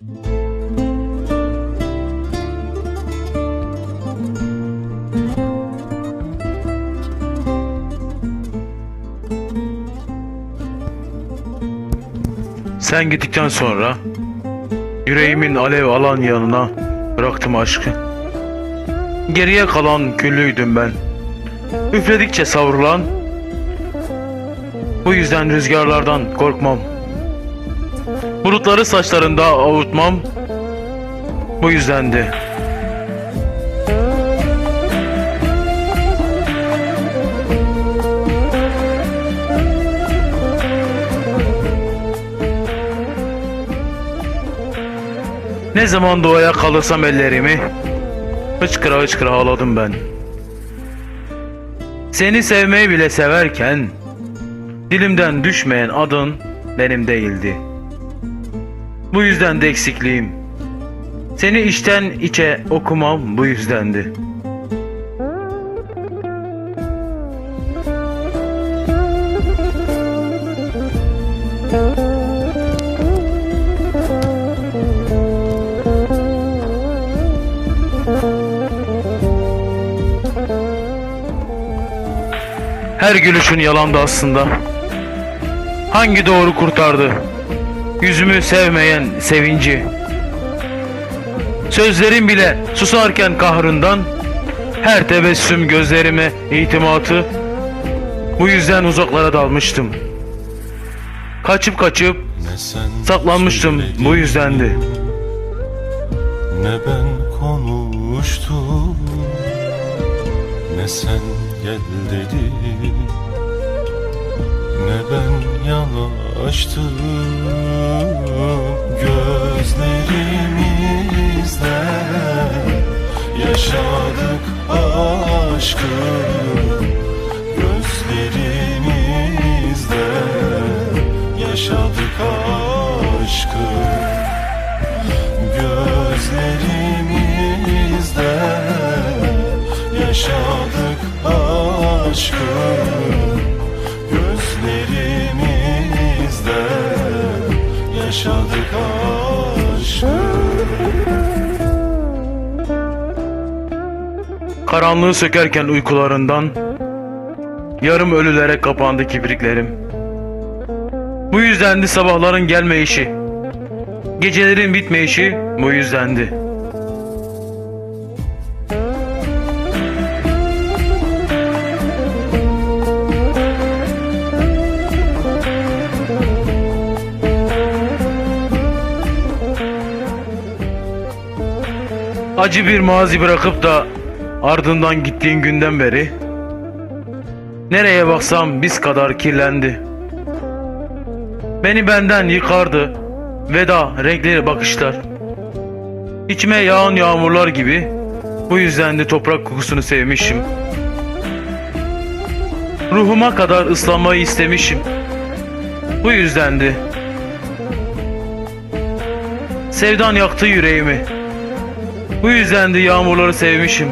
Sen gittikten sonra yüreğimin alev alan yanına bıraktım aşkı. Geriye kalan küllüydüm ben. Üfledikçe savrulan bu yüzden rüzgarlardan korkmam. Bulutları saçlarında avutmam bu yüzdendi. Ne zaman doğaya kalırsam ellerimi hıçkıra hıçkıra ağladım ben. Seni sevmeyi bile severken dilimden düşmeyen adın benim değildi. Bu yüzden de eksikliğim. Seni içten içe okumam bu yüzdendi. Her gülüşün yalandı aslında. Hangi doğru kurtardı? Yüzümü sevmeyen sevinci. Sözlerim bile susarken kahrından her tebessüm gözlerime itimatı. Bu yüzden uzaklara dalmıştım. Kaçıp kaçıp saklanmıştım bu yüzdendi. Ne ben konuştum Ne sen gel dedin Ne ben yanaştım Gözlerimizde. Yaşadık aşkı Gözlerimizde. Yaşadık aşkı Gözlerimizde yaşadık aşkı Karanlığı sökerken uykularından Yarım ölülere kapandı kibriklerim. Bu yüzdendi sabahların gelmeyişi. Gecelerin bitmeyişi bu yüzdendi Acı bir mazi bırakıp da ardından gittiğin günden beri Nereye baksam biz kadar kirlendi. Beni benden yıkardı Veda renkleri bakışlar. İçime yağan yağmurlar gibi Bu yüzden de toprak kokusunu sevmişim. Ruhuma kadar ıslanmayı istemişim. Bu yüzdendi Sevdan yaktı yüreğimi Bu yüzden de yağmurları sevmişim